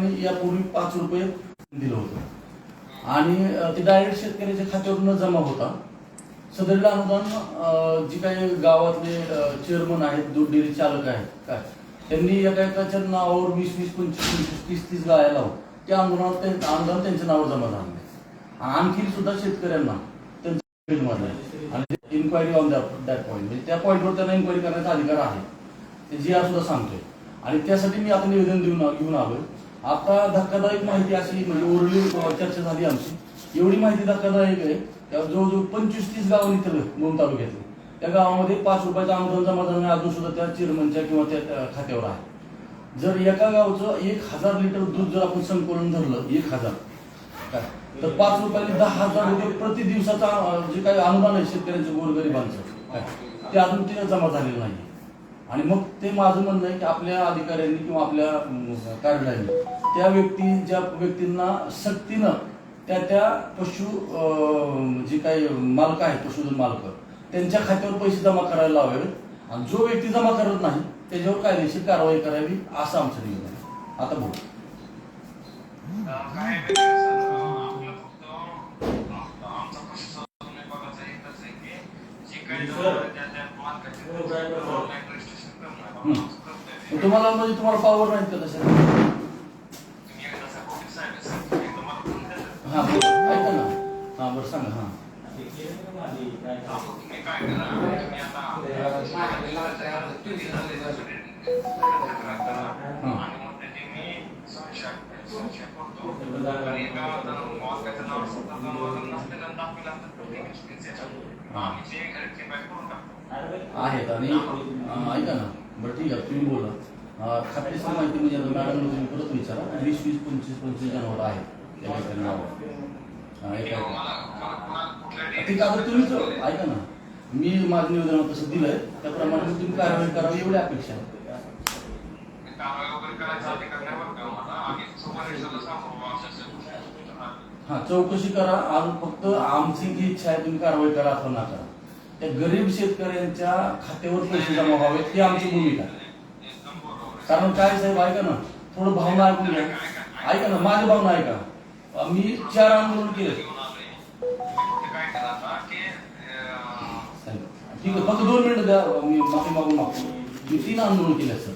आम्ही यापूर्वी पाच रुपये दिलं होतं. आणि ते डायरेक्ट शेतकऱ्याच्या खात्यावर न जमा होता. सदरील अनुदान जे काही गावातले चेअरमन आहेत दूध डेअरी चालक आहेत काय त्यांनी एका एकाच्या नावावर वीस वीस पंचवीस पंचवीस तीस तीस गाया लावून त्या अनुदानावर ते अनुदान त्यांच्या नावावर जमा झालं नाही. आणखी सुद्धा शेतकऱ्यांना त्यांच्या आणि इन्क्वायरी ऑन दॅट पॉईंट म्हणजे त्या पॉईंटवर त्यांना इन्क्वायरी करण्याचा अधिकार आहे. ते जी आर सुद्धा सांगतोय. आणि त्यासाठी मी आता निवेदन देऊन घेऊन आलोय. आता धक्कादायक माहिती अशी म्हणजे ओरली चर्चा झाली आमची. एवढी माहिती धक्कादायक आहे त्या जवळजवळ पंचवीस तीस गावं इथं दोन तालुक्यातले त्या गावामध्ये पाच रुपयाचं अनुदान जमा झालं अजून सुद्धा त्या चेअरमनच्या किंवा त्या खात्यावर आहे. जर एका गावचं एक हजार लिटर दूध जर आपण संकलन धरलं एक हजार काय? तर पाच रुपयाने दहा हजार रुपये प्रति दिवसाचा जे काही अनुदान आहे शेतकऱ्यांचं गोरगरिबांचं काय? ते अजून ते जमा झालेलं नाही. आणि मग ते माझं म्हणणं आहे की आपल्या अधिकाऱ्यांनी किंवा आपल्या कार्यालयाने त्या व्यक्ती ज्या व्यक्तींना सक्तीनं त्या त्या पशु जे काही मालक आहेत पशुधन मालक त्यांच्या खात्यावर पैसे जमा करायला लावावेत. आणि जो व्यक्ती जमा करत नाही त्याच्यावर कायदेशीर कारवाई करावी असं आमचं निवेदन आहे. आता बोल. काय माहिती हम्म. तुम्हाला म्हणजे तुम्हाला पावर नाहीत का तशा? हा बोल. ऐका ना. हा बरं सांगा हा. आणि मग मी जे आहेत आणि अं, ऐका ना. बरं ठीक आहे. तुम्ही बोला. अं, माहिती म्हणजे मॅडम तुम्ही परत विचारा. वीस वीस पंचवीस पंचवीस जनावर आहेत. त्या ठिकाणी नावावर आहे. ठीक आहे तुम्हीच ऐका ना. मी माझं निवेदन तसं दिलंय. त्याप्रमाणे तुम्ही कारवाई करावी एवढी अपेक्षा आहे. हा चौकशी करा. अजून फक्त आमची जी इच्छा आहे तुम्ही कारवाई करा अथवा ना करा त्या गरीब शेतकऱ्यांच्या खात्यावर पैसे जमा व्हावेत ही आमची भूमिका. कारण काय साहेब ऐका ना थोडं भावना ऐकून घ्या. ऐका ना माझी भावना ऐका. मी चार आंदोलन केले. ठीक आहे फक्त दोन मिनिटं द्या मी माफी मागून मागतो. मी तीन आंदोलन केले सर.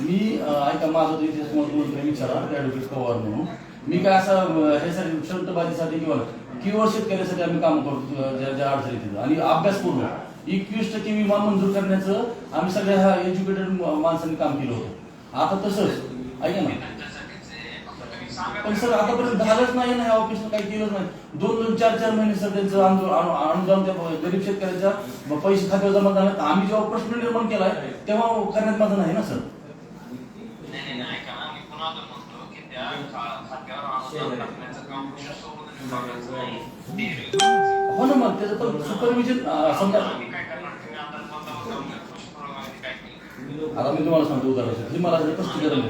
मी ऐका माझा तो इतिहास मला तुम्हाला विचारा ॲडव्होकेट पवार म्हणून. मी काय असं अं, ह्यासाठी शर्टबाजीसाठी किंवा किंवा शेतकऱ्यासाठी आम्ही काम करतो ज्या ज्या अडचणी तिथं आणि अभ्यासपूर्वक. एकवीस टक्के विमा मंजूर करण्याचं आम्ही सगळ्या ह्या एज्युकेटेड माणसांनी काम केलं होतं. आता तसंच ऐका ना. पण सर आतापर्यंत झालंच नाही ना या ऑफिसनं काही केलंच नाही. दोन दोन चार चार महिने सर त्यांचं अनुदान त्या गरीब शेतकऱ्याच्या पैसे खात्यावर जमा झाले आम्ही जेव्हा प्रश्न निर्माण केलाय तेव्हा करण्यात माझं नाही ना सर? नाही, नाही, नाही, ऐका मी पुन्हा म्हणतो की त्या खात्यावर अनुदान टाकण्याचं काम हो ना मग त्याचं पण सुपरविजन समजा आता मी तुम्हाला सांगतो उदाहरण. हे मला स्पष्टीकरण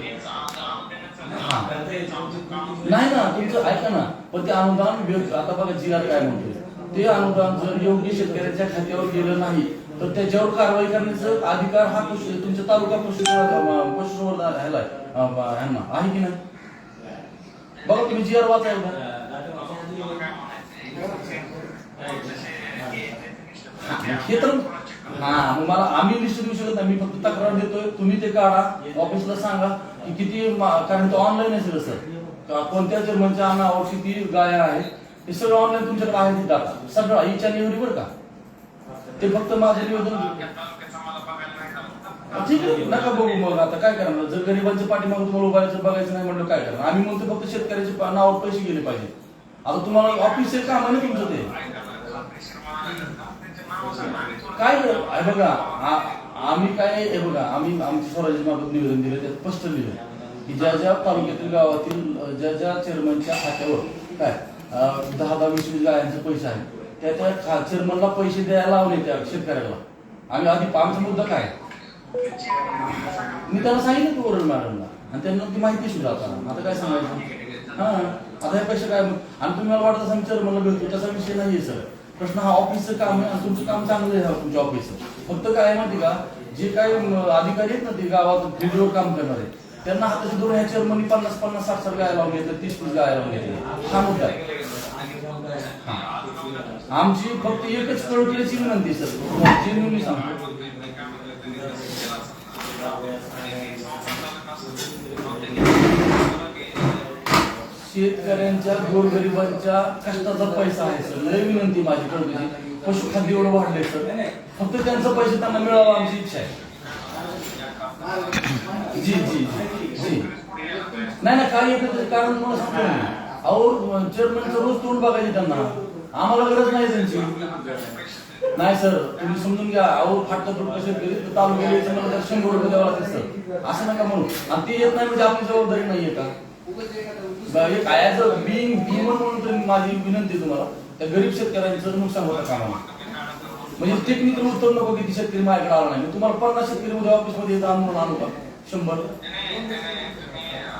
नाही. ना तुमचं ऐका ना पण ते अनुदान आता बघा जिल्हा काय म्हणतोय. ते अनुदान जर योग्य शेतकऱ्याच्या खात्यावर गेलं नाही तर त्याच्यावर कारवाई करण्याचा अधिकार हा तुमच्या तालुका पशुसंवर्धन ह्याला आहे, ह्यांना आहे की नाही? बघा तुम्ही जी आर वाचा एकदा. मला काय म्हणायचंय, जसे हे- तर हा मग मला आम्ही निश्चित देऊ शकत नाही. मी फक्त तक्रार देतोय. तुम्ही ते काढा. ऑफिसला सांगा की किती कारण ते ऑनलाईन असेल सर. कोणत्या जर्मनच्या नावावर किती गाया आहेत हे सगळं ऑनलाईन तुमच्याकडे आहे ते सगळं इच्छा निवडी बरं का? ते फक्त माझं निवेदन ठीक आहे. नका बघू मग. आता काय करणार? जर गरिबांच्या पाठीमागे तुम्हाला उभारायचं बघायचं नाही म्हणलं काय करणार? आम्ही म्हणतो फक्त शेतकऱ्याचे नावावर पैसे गेले पाहिजे आता तुम्हाला ऑफिस काम आहे ना तुमचं ते. काय बघा आम्ही काय हे बघा आम्ही आमच्या स्वराज्य मार्फत निवेदन दिलं त्यात स्पष्ट लिहिलं की ज्या ज्या तालुक्यातील गावातील ज्या ज्या चेअरमनच्या खात्यावर काय दहा दहा वीस वीस गायांचे पैसे आहे त्या त्या चेअरमनला पैसे द्यायला लावले त्या शेतकऱ्याला. आम्ही आधी आमचा मुद्दा काय? मी त्याला सांगितलं की ओरल मॅडमला आणि त्यांना ती माहिती सुद्धा आता. आता काय सांगायचं? हा आता हे पैसे काय आणि तुम्ही मला वाटत असेल चेअरमनला भेटतो त्याचा विषय नाही सर. प्रश्न हा ऑफिसचं काम आहे तुमचं काम चांगलं आहे तुमच्या ऑफिसचं. फक्त काय आहे माहिती का? जे काही अधिकारी आहेत ना ते गावात फिल्डवर काम करणारे त्यांना हाताची दोन ह्या चेअरमनी पन्नास पन्नास साठ साठ गायला लागले तर तीस तीस गायला लावून घेतली. हा मुद्दा आहे. आमची फक्त एकच कळकळीची विनंती सर. जेन्युनली मी सांगतो. शेतकऱ्यांच्या गोरगरिबांच्या कष्टाचा पैसा आहे सर. लय विनंती माझी कळकळीची पशुखाद्य एवढं वाढलंय सर. फक्त त्यांचं पैसे त्यांना मिळावा आमची इच्छा आहे. जी जी जी. नाही ना काय येतं कारण मला सांगतो अहो चेअरमॅनचं रोज तोंड बघायचे त्यांना. आम्हाला गरज नाही त्यांची. नाही सर तुम्ही समजून घ्या. अहो फाटका तुटका शेतकरी तर तालुक्यात यायचं मला शंभर रुपये द्यावं लागते सर. असं नका म्हणू. आणि ते येत नाही म्हणजे आपली जबाबदारी नाहीये का? कायाचं मी मी म्हणून माझी विनंती तुम्हाला. त्या गरीब शेतकऱ्यांचं नुकसान होतं कामा म्हणजे टेक्निकल उत्तर नको की शेतकरी माझ्याकडे आला नाही. तुम्हाला पन्नास शेतकरी उद्या ऑफिसमध्ये येतात आणून आणू का? शंभर.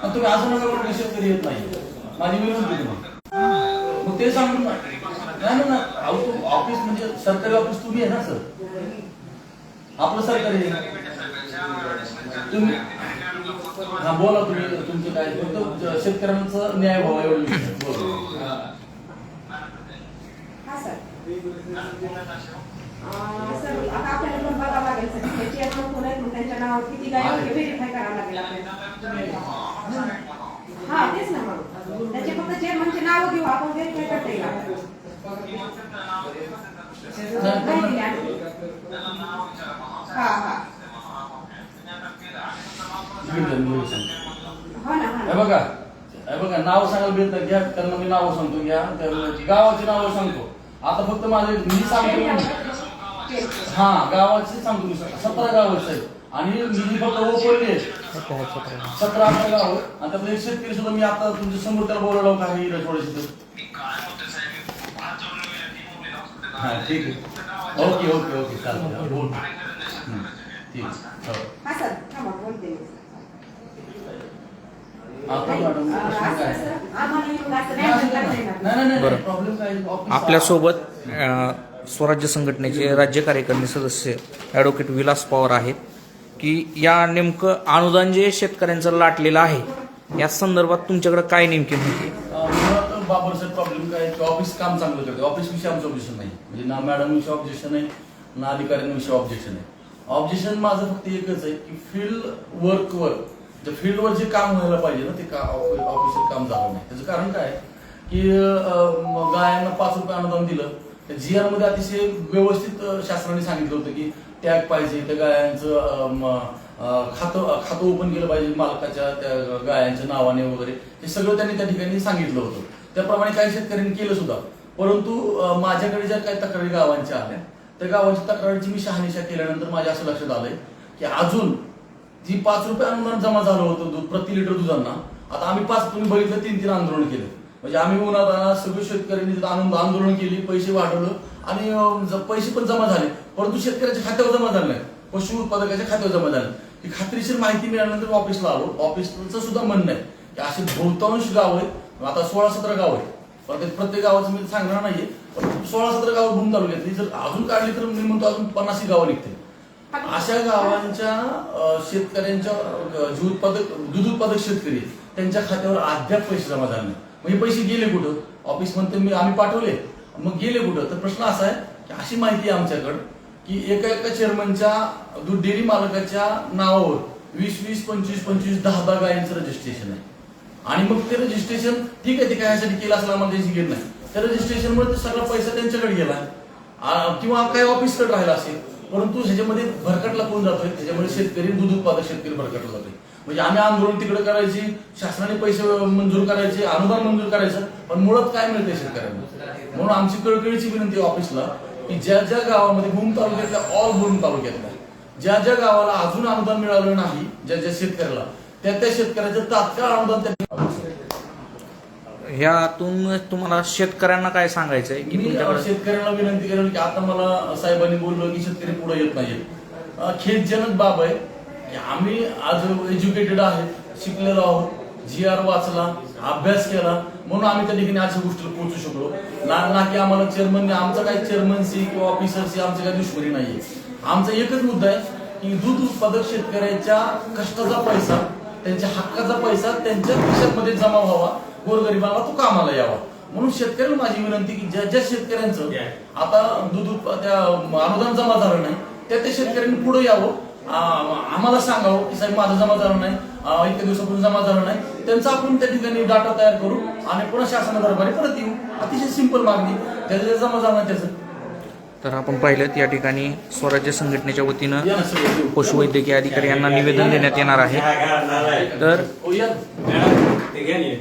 तुम्ही असं नका म्हणून शेतकरी येत नाही. माझी विनंती तुम्हाला. मग ते सांगून ना. नाही ना, ना अहो, ऑफिस म्हणजे सरकारी ऑफिस तुम्ही आहे ना सर? आपलं सरकारी तुम्ही हा बोला तुम्ही तुमचं काय फक्त शेतकऱ्यांचा न्याय व्हावा एवढं हा सर. आता आपल्याला पण बघावं लागेल सर त्याची आपण कोण मग त्यांच्या नावावर किती गाय व्हेरीफाय करावं लागेल आपल्याला. हा तेच ना मग. त्याचे फक्त चेअरमनचे नाव घेऊ आपण व्हेरीफाय करता येईल. हा हा. घेऊन घेऊन सांग. हो हो हे बघा हे बघा नाव सांगायला भेटतं घ्या त्यांना मी नाव सांगतो. घ्या त्या- गावाची नावं सांगतो. आता फक्त माझे मी सांगतो हा गावाची सांगतो मी सतरा गाव आहेत आणि मी फक्त ओपनली सतरा अठरा गाव आहेत. आणि त्यातलं एक शेतकरी सुद्धा मी आता तुमच्यासमोर त्याला बोलावलं काही थोडेसे हा ठीक आहे. Okay okay okay. हं, ठीक आहे. हो. आपल्यासोबत स्वराज्य संघटनेचे राज्य कार्यकारिणी सदस्य ॲडव्होकेट विलास पवार आहेत की या नेमकं अनुदान जे शेतकऱ्यांचं लाटलेलं आहे या संदर्भात तुमच्याकडे काय नेमकी माहिती बाबरचा प्रॉब्लेम काय? की ऑफिस काम चांगलं करते ऑफिस विषयी आमचं ऑब्जेक्शन नाही. म्हणजे ना मॅडम विषयी ऑब्जेक्शन आहे ना अधिकाऱ्यांविषयी ऑब्जेक्शन आहे ऑब्जेक्शन माझं फक्त एकच आहे की फील्ड वर्कवर जे फील्डवर जे काम व्हायला पाहिजे ना ते का ऑफिशियल काम झालं नाही. त्याचं कारण काय? की गायांना पाच रुपये अनुदान दिलं. जी आरमध्ये अतिशय व्यवस्थित शास्त्राने सांगितलं होतं की टॅग पाहिजे त्या गायांचं खातं खातं ओपन केलं पाहिजे मालकाच्या त्या गायांच्या नावाने वगैरे. हे सगळं त्यांनी त्या ठिकाणी सांगितलं होतं. त्याप्रमाणे काही शेतकऱ्यांनी केलं सुद्धा. परंतु माझ्याकडे ज्या काही तक्रारी गावांच्या आल्या त्या गावांच्या तक्रारीची मी शहानिशा केल्यानंतर माझ्या असं लक्षात आलंय की अजून जी पाच रुपये अनुदान जमा झालं होतं दूध प्रति लिटर दुधांना आता आम्ही पाच तुम्ही बघितलं तीन तीन आंदोलन केले. म्हणजे आम्ही उन्हाळा सगळे शेतकऱ्यांनी तिथं आनंद आंदोलन केली पैसे वाढवलं आणि पैसे पण जमा झाले. परंतु शेतकऱ्याच्या खात्यावर जमा झाले नाही पशु उत्पादकाच्या खात्यावर जमा झाले ही खात्रीशीर माहिती मिळाल्यानंतर ऑफिसला आलो. ऑफिसचं सुद्धा म्हणणं आहे की असे बहुतांश गाव आहेत. आता सोळा सतरा गाव आहेत. प्रत्येक प्रत्येक गावाचं मी सांगणार नाहीये. पण सोळा सतरा गाव भूम तालुक्यातली जर अजून काढली तर मी म्हणतो अजून पन्नासी गावं निघतील. अशा गावांच्या शेतकऱ्यांच्या दूध उत्पादक दूध उत्पादक शेतकरी त्यांच्या खात्यावर अद्याप पैसे जमा झाले नाही म्हणजे पैसे गेले कुठं? ऑफिस म्हणते मी आम्ही पाठवले. मग गेले कुठं? तर प्रश्न असा आहे की अशी माहिती आहे आमच्याकडं की एका एका चेअरमनच्या दूध डेअरी मालकाच्या नावावर वीस वीस पंचवीस पंचवीस दहा दहा गायांचं रजिस्ट्रेशन आहे. आणि मग ते रजिस्ट्रेशन ठीक आहे ते काय केलं असलं आम्हाला त्यांची घेत नाही. त्या रजिस्ट्रेशनमुळे सगळा पैसा त्यांच्याकडे गेला. किंवा काही ऑफिसकडे राहिला असेल. परंतु ह्याच्यामध्ये भरकटला कोण जातोय. त्याच्यामुळे शेतकरी दूध उत्पादक शेतकरी भरकटला जातोय. म्हणजे आम्ही आंदोलन तिकडे करायची शासनाने पैसे मंजूर करायचे अनुदान मंजूर करायचं पण मुळात काय मिळतंय शेतकऱ्यांना? म्हणून आमची कळकळीची विनंती ऑफिसला की ज्या ज्या गावामध्ये भूम तालुक्यातल्या ऑल भूम तालुक्यातल्या ज्या ज्या गावाला अजून अनुदान मिळालं नाही ज्या ज्या शेतकऱ्याला त्या त्या शेतकऱ्याचं तात्काळ अनुदान त्यांनी ह्यातून तुम्हाला शेतकऱ्यांना काय सांगायचं आहे की मी तुमच्याकडे शेतकऱ्यांना विनंती करेन की आता मला साहेबांनी बोललो की शेतकरी पुढे येत नाहीये खेदजनक बाब आहे. की आम्ही आज एज्युकेटेड आहेत शिकलेलो आहोत. जी आर वाचला अभ्यास केला. म्हणून आम्ही त्या ठिकाणी अशा गोष्टीला पोहोचू शकलो. ना ना की आम्हाला चेअरमन आमचा काही चेअरमनशी किंवा ऑफिसरशी आमची काही दुश्मनी नाहीये. आमचा एकच मुद्दा आहे की दूध उत्पादक शेतकऱ्याच्या कष्टाचा पैसा त्यांच्या हक्काचा पैसा त्यांच्या खिशामध्ये जमा व्हावा. गोरगरिबाला तो कामाला यावा. म्हणून शेतकऱ्याला माझी विनंती की ज्या ज्या शेतकऱ्यांचं आता दूध त्या अनुदान जमा झालं नाही त्या त्या शेतकऱ्यांनी पुढे यावं. आम्हाला सांगावं की साहेब माझं जमा झालं नाही. इतक्या दिवसापूर्वी जमा झालं नाही. त्यांचा आपण त्या ठिकाणी डाटा तयार करू आणि पुन्हा शासना दरबारी परत येऊ. अतिशय सिंपल मागणी. त्याचं जमा झालं नाही त्याचं तर आपण पाहिलं या ठिकाणी स्वराज्य संघटनेच्या वतीनं पशुवैद्यकीय अधिकारी यांना निवेदन देण्यात येणार आहे तर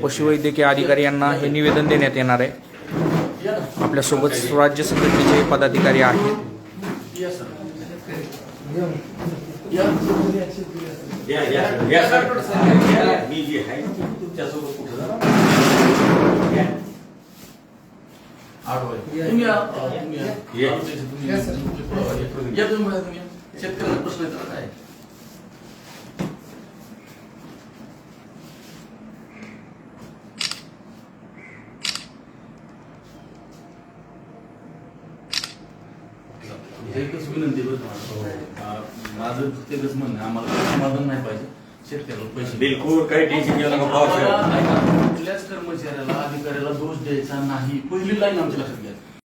पशुवैद्यकीय अधिकारी यांना हे निवेदन देण्यात येणार आहे आपल्यासोबत स्वराज्य संघटनेचे पदाधिकारी आहेत या सर या या या या सर या, मी जी आहे तुमच्यासोबत कुठं जा. या. आठवय तुम्ही या अ, तुम्ही या ये. तुम्ही या तुम्ही या तुम्ही या. शेतकऱ्याचा प्रश्न काय एकच विनंती बरं का. अ, माझं तेच म्हणणं आहे, आम्हाला समाधान नाही पाहिजे शेतकऱ्याला पैसे. बिलकुल काही टेन्शन घेऊ नका साहेब. ऐका, कुठल्याच कर्मचाऱ्याला अधिकाऱ्याला दोष द्यायचा नाही. पहिली लाईन आमच्या लक्षात